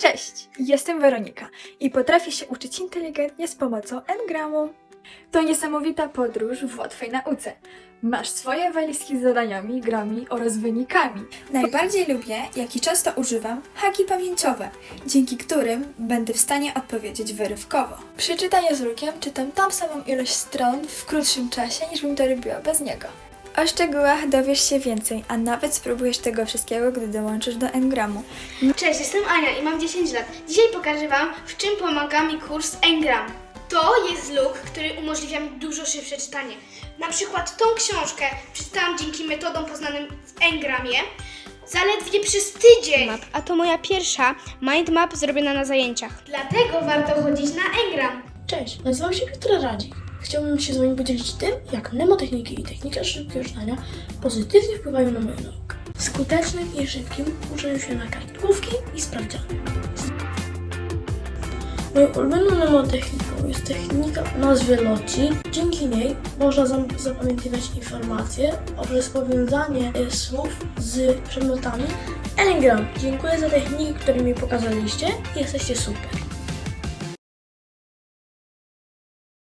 Cześć, jestem Weronika i potrafię się uczyć inteligentnie z pomocą engramu. To niesamowita podróż w łatwej nauce. Masz swoje walizki z zadaniami, grami oraz wynikami. Najbardziej lubię, jak i często używam, haki pamięciowe, dzięki którym będę w stanie odpowiedzieć wyrywkowo. Przy czytaniu z rukiem czytam tą samą ilość stron w krótszym czasie, niż bym to robiła bez niego. O szczegółach dowiesz się więcej, a nawet spróbujesz tego wszystkiego, gdy dołączysz do engramu. Cześć, jestem Ania i mam 10 lat. Dzisiaj pokażę Wam, w czym pomaga mi kurs Engram. To jest luk, który umożliwia mi dużo szybsze czytanie. Na przykład tą książkę przeczytałam dzięki metodom poznanym w Engramie zaledwie przez tydzień. Map, a to moja pierwsza mind map zrobiona na zajęciach. Dlatego warto chodzić na Engram. Cześć, nazywam się Piotr Radzik. Chciałbym się z Wami podzielić tym, jak mnemotechniki i technika szybkiego czytania pozytywnie wpływają na moją naukę. Skutecznym i szybkim uczę się na kartkówki i sprawdziany. Moją ulubioną mnemotechniką jest technika o nazwie Loci. Dzięki niej można zapamiętywać informacje poprzez powiązanie słów z przedmiotami. Engram, dziękuję za techniki, które mi pokazaliście. Jesteście super.